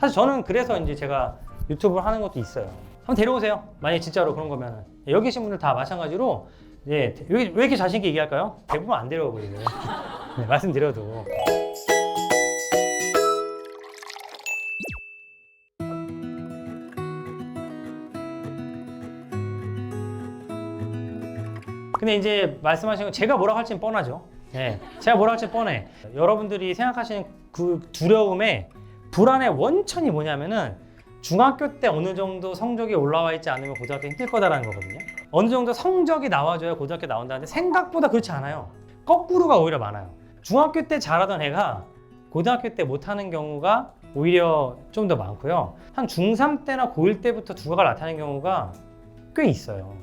사실 저는 그래서 이제 제가 유튜브를 하는 것도 있어요. 한번 데려오세요. 만약에 진짜로 그런 거면 여기 계신 분들 다 마찬가지로 예, 왜, 왜 이렇게 자신 있게 얘기할까요? 대부분 안 데려오고 이래요. 네, 말씀드려도. 근데 이제 말씀하신 건 제가 뭐라고 할지는 뻔하죠. 네, 제가 뭐라고 할지 뻔해. 여러분들이 생각하시는 그 두려움의 불안의 원천이 뭐냐면은 중학교 때 어느 정도 성적이 올라와 있지 않으면 고등학교 힘들 거다라는 거거든요. 어느 정도 성적이 나와줘야 고등학교 나온다는데 생각보다 그렇지 않아요. 거꾸로가 오히려 많아요. 중학교 때 잘하던 애가 고등학교 때 못하는 경우가 오히려 좀 더 많고요. 한 중3 때나 고1 때부터 두각을 나타내는 경우가 꽤 있어요.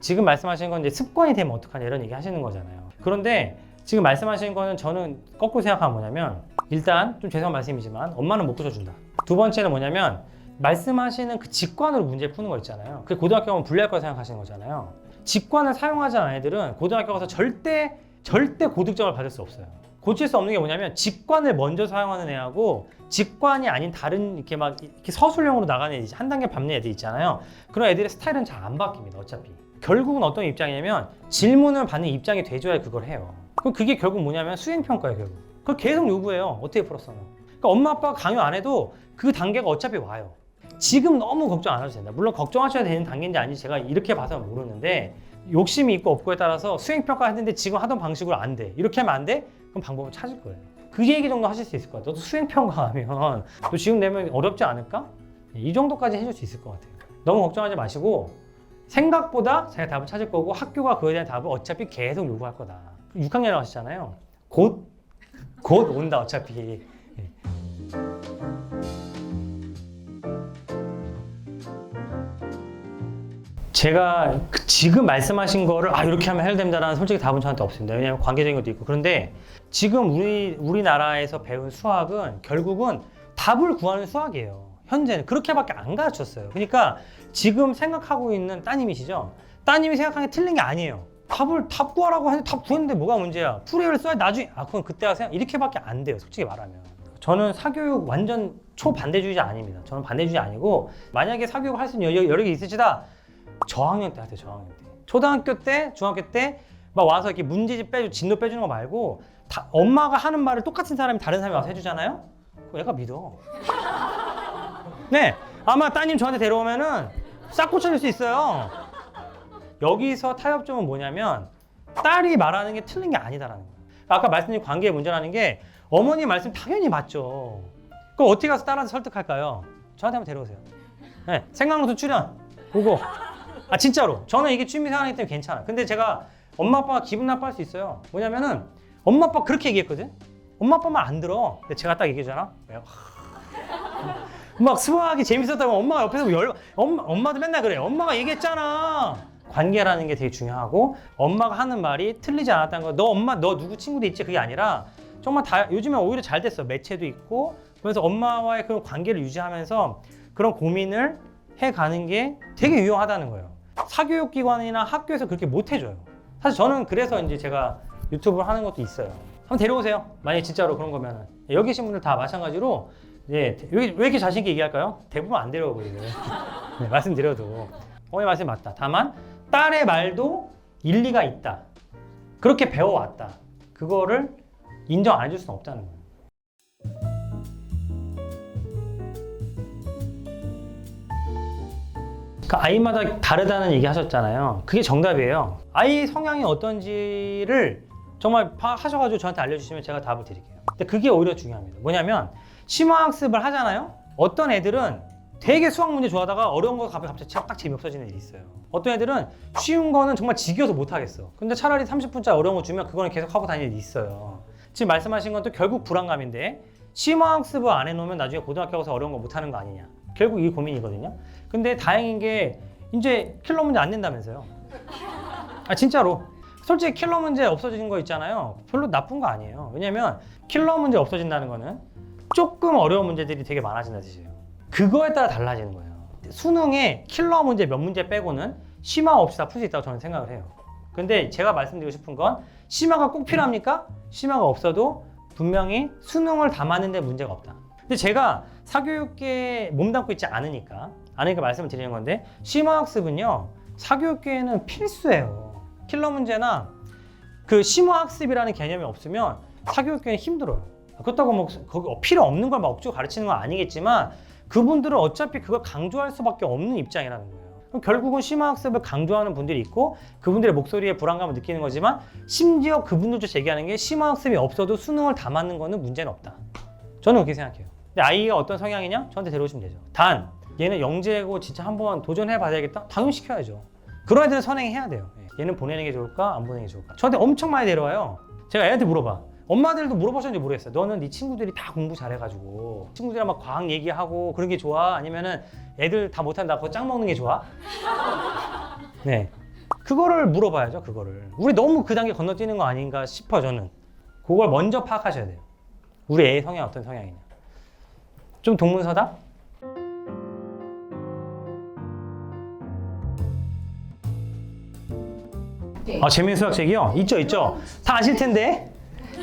지금 말씀하신 건 이제 습관이 되면 어떡하냐 이런 얘기 하시는 거잖아요. 그런데 지금 말씀하신 거는 저는 거꾸로 생각하면 뭐냐면 일단 좀 죄송한 말씀이지만 엄마는 못 고쳐준다. 두 번째는 뭐냐면 말씀하시는 그 직관으로 문제 푸는 거 있잖아요. 그 고등학교 가면 불리할 거라 생각하시는 거잖아요. 직관을 사용하지 않은 애들은 고등학교 가서 절대 절대 고득점을 받을 수 없어요. 고칠 수 없는 게 뭐냐면 직관을 먼저 사용하는 애하고 직관이 아닌 다른 이렇게 막 이렇게 서술형으로 나가는 애들, 한 단계 밟는 애들 있잖아요. 그런 애들의 스타일은 잘 안 바뀝니다. 어차피. 결국은 어떤 입장이냐면 질문을 받는 입장이 돼줘야 그걸 해요. 그럼 그게 결국 뭐냐면 수행평가예요, 결국. 그걸 계속 요구해요. 어떻게 풀었어요? 그러니까 엄마 아빠가 강요 안 해도 그 단계가 어차피 와요. 지금 너무 걱정 안 하셔도 된다. 물론 걱정하셔야 되는 단계인지 아닌지 제가 이렇게 봐서 모르는데 욕심이 있고 없고에 따라서 수행평가 했는데 지금 하던 방식으로 안 돼. 이렇게 하면 안 돼? 그럼 방법을 찾을 거예요. 그 얘기 정도 하실 수 있을 것 같아요. 너도 수행평가 하면 또 지금 내면 어렵지 않을까? 이 정도까지 해줄 수 있을 것 같아요. 너무 걱정하지 마시고 생각보다 자기가 답을 찾을 거고 학교가 그에 대한 답을 어차피 계속 요구할 거다. 6학년 나가시잖아요. 곧, 곧 온다, 어차피. 예. 제가 그 지금 말씀하신 거를 아 이렇게 하면 해결된다라는 솔직히 답은 저한테 없습니다. 왜냐하면 관계적인 것도 있고 그런데 지금 우리 우리나라에서 배운 수학은 결국은 답을 구하는 수학이에요. 현재는 그렇게밖에 안 가르쳤어요. 그러니까 지금 생각하고 있는 따님이시죠? 따님이 생각하는 게 틀린 게 아니에요. 답을 답 구하라고 하는데 답 구했는데 뭐가 문제야? 풀이를 써야 나중에 아 그건 그때가 생각 이렇게밖에 안 돼요. 솔직히 말하면. 저는 사교육 완전 초반대주의자 아닙니다. 저는 반대주의 아니고 만약에 사교육 할 수 있는 여- 여력이 있으시다 저학년 때 하세요. 저학년 때. 초등학교 때, 중학교 때 막 와서 이렇게 문제집 빼주, 진도 빼주는 거 말고 다, 엄마가 하는 말을 똑같은 사람이 다른 사람이 와서 해주잖아요. 그거 얘가 믿어. 네, 아마 따님 저한테 데려오면은 싹 고쳐줄 수 있어요. 여기서 타협점은 뭐냐면 딸이 말하는 게 틀린 게 아니다라는 거예요. 아까 말씀드린 관계의 문제라는 게 어머니 말씀 당연히 맞죠. 그럼 어떻게 가서 딸한테 설득할까요? 저한테 한번 데려오세요. 네, 생각노트 출연 보고 아 진짜로 저는 이게 취미 생활이기 때문에 괜찮아. 근데 제가 엄마 아빠가 기분 나빠할 수 있어요. 뭐냐면은 엄마 아빠 그렇게 얘기했거든. 엄마 아빠 말 안 들어. 근데 제가 딱 얘기하잖아. 내가 막 수학이 재밌었다고 엄마가 옆에서 열 엄마 엄마도 맨날 그래. 엄마가 얘기했잖아. 관계라는 게 되게 중요하고 엄마가 하는 말이 틀리지 않았다는 거. 너 엄마 너 누구 친구도 있지 그게 아니라 정말 다 요즘에 오히려 잘 됐어. 매체도 있고 그래서 엄마와의 그런 관계를 유지하면서 그런 고민을 해 가는 게 되게 유용하다는 거예요. 사교육 기관이나 학교에서 그렇게 못 해줘요. 사실 저는 그래서 이제 제가 유튜브를 하는 것도 있어요. 한번 데려오세요. 만약에 진짜로 그런 거면은 여기 계신 분들 다 마찬가지로 예, 왜, 왜 이렇게 자신 있게 얘기할까요? 대부분 안 데려오고 이래요. 네, 말씀드려도 어머니 말씀이 맞다. 다만 딸의 말도 일리가 있다. 그렇게 배워왔다. 그거를 인정 안 해줄 수는 없다는 거예요. 그 아이마다 다르다는 얘기 하셨잖아요. 그게 정답이에요. 아이 성향이 어떤지를 정말 파하셔가지고 저한테 알려주시면 제가 답을 드릴게요. 근데 그게 오히려 중요합니다. 뭐냐면 심화학습을 하잖아요. 어떤 애들은 되게 수학 문제 좋아하다가 어려운 거 갑자기 갑자기 딱 재미없어지는 애들이 있어요. 어떤 애들은 쉬운 거는 정말 지겨서 못 하겠어. 근데 차라리 30분짜리 어려운 거 주면 그거는 계속 하고 다니는 애들이 있어요. 지금 말씀하신 건 또 결국 불안감인데 심화학습을 안 해놓으면 나중에 고등학교 가서 어려운 거 못 하는 거 아니냐. 결국 이 고민이거든요. 근데 다행인 게 이제 킬러 문제 안 낸다면서요. 아 진짜로. 솔직히 킬러 문제 없어지는 거 있잖아요. 별로 나쁜 거 아니에요. 왜냐면 킬러 문제 없어진다는 거는 조금 어려운 문제들이 되게 많아진다는 뜻이에요. 그거에 따라 달라지는 거예요. 수능에 킬러 문제 몇 문제 빼고는 심화 없이 다 풀 수 있다고 저는 생각을 해요. 근데 제가 말씀드리고 싶은 건 심화가 꼭 필요합니까? 심화가 없어도 분명히 수능을 담았는데 문제가 없다. 근데 제가 사교육계에 몸담고 있지 않으니까 않으니까 말씀을 드리는 건데 심화학습은요 사교육계에는 필수예요. 킬러 문제나 그 심화학습이라는 개념이 없으면 사교육계는 힘들어요. 그렇다고 뭐 거기 필요 없는 걸 막 억지로 가르치는 건 아니겠지만 그분들은 어차피 그걸 강조할 수밖에 없는 입장이라는 거예요. 그럼 결국은 심화 학습을 강조하는 분들이 있고 그분들의 목소리에 불안감을 느끼는 거지만 심지어 그분들조차 얘기하는 게 심화 학습이 없어도 수능을 다 맞는 거는 문제는 없다. 저는 그렇게 생각해요. 근데 아이가 어떤 성향이냐? 저한테 데려오시면 되죠. 단 얘는 영재고 진짜 한번 도전해 봐야겠다? 당연히 시켜야죠. 그런 애들은 선행해야 돼요. 예. 얘는 보내는 게 좋을까? 안 보내는 게 좋을까? 저한테 엄청 많이 데려와요. 제가 애한테 물어봐. 엄마들도 물어보셨는지 모르겠어요. 너는 네 친구들이 다 공부 잘해가지고 친구들이랑 막 과학 얘기하고 그런 게 좋아? 아니면은 애들 다 못한다 그거 짱 먹는 게 좋아? 네. 그거를 물어봐야죠. 그거를. 우리 너무 그 단계 건너뛰는 거 아닌가 싶어 저는. 그걸 먼저 파악하셔야 돼요. 우리 애의 성향 어떤 성향이냐. 좀 동문서다? 네. 아 재미있는 수학 책이요? 있죠 있죠. 다 아실 텐데.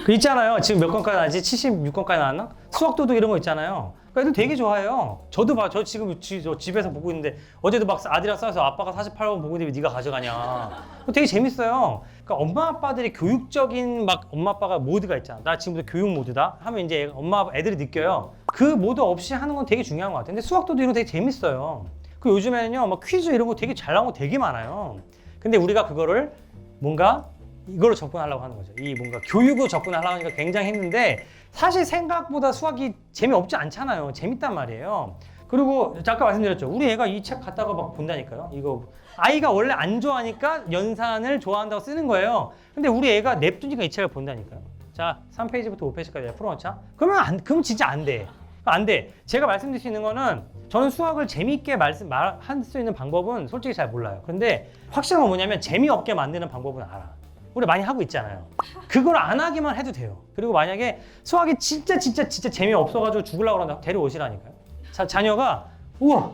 그 있잖아요. 지금 몇 권까지 나왔지? 76권까지 나왔나? 수학 도둑 이런 거 있잖아요. 그 애들 되게 좋아해요. 저도 봐. 저 지금 지, 저 집에서 보고 있는데 어제도 막 아들이랑 싸워서 아빠가 48번 보고 있는데 왜 네가 가져가냐. 되게 재밌어요. 그러니까 엄마 아빠들이 교육적인 막 엄마 아빠가 모드가 있잖아. 나 지금부터 교육 모드다 하면 이제 엄마 애들이 느껴요. 그 모드 없이 하는 건 되게 중요한 것 같아요. 근데 수학 도둑 이런 거 되게 재밌어요. 그 요즘에는요, 막 퀴즈 이런 거 되게 잘 나온 거 되게 많아요. 근데 우리가 그거를 뭔가 이걸로 접근하려고 하는 거죠. 이 뭔가 교육으로 접근하려고 하니까 굉장히 힘든데 사실 생각보다 수학이 재미없지 않잖아요. 재밌단 말이에요. 그리고 아까 말씀드렸죠. 우리 애가 이 책 갖다가 막 본다니까요. 이거 아이가 원래 안 좋아하니까 연산을 좋아한다고 쓰는 거예요. 근데 우리 애가 냅두니까 이 책을 본다니까요. 자, 3페이지부터 5페이지까지 풀어놓자. 그러면 안, 그럼 진짜 안 돼. 안 돼. 제가 말씀드릴 수 있는 거는 저는 수학을 재미있게 말씀 말할 수 있는 방법은 솔직히 잘 몰라요. 근데 확실한 건 뭐냐면 재미없게 만드는 방법은 알아. 우리 많이 하고 있잖아요. 그걸 안 하기만 해도 돼요. 그리고 만약에 수학이 진짜 진짜 진짜 재미없어가지고 죽으려고 그런다 데려오시라니까요. 자, 자녀가 우와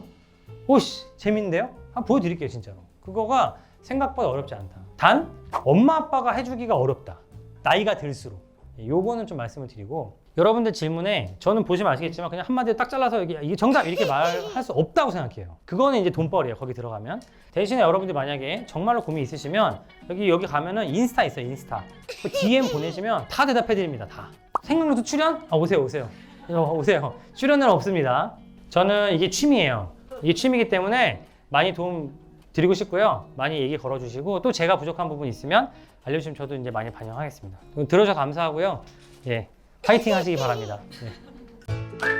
오씨 재밌는데요? 한번 보여드릴게요 진짜로. 그거가 생각보다 어렵지 않다. 단 엄마 아빠가 해주기가 어렵다. 나이가 들수록. 예, 요거는 좀 말씀을 드리고 여러분들 질문에 저는 보시면 아시겠지만 그냥 한마디로 딱 잘라서 이게, 정답 이렇게 말할 수 없다고 생각해요. 그거는 이제 돈벌이에요. 거기 들어가면 대신에 여러분들 만약에 정말로 고민 있으시면 여기 여기 가면은 인스타 있어요. 인스타 그 DM 보내시면 다 대답해 드립니다. 다 생각나도 출연? 아 오세요 오세요 어, 오세요. 출연은 없습니다. 저는 이게 취미예요. 이게 취미이기 때문에 많이 도움 드리고 싶고요. 많이 얘기 걸어주시고 또 제가 부족한 부분 있으면 알려주시면 저도 이제 많이 반영하겠습니다. 들어줘서 감사하고요. 예, 파이팅 하시기 바랍니다. 예.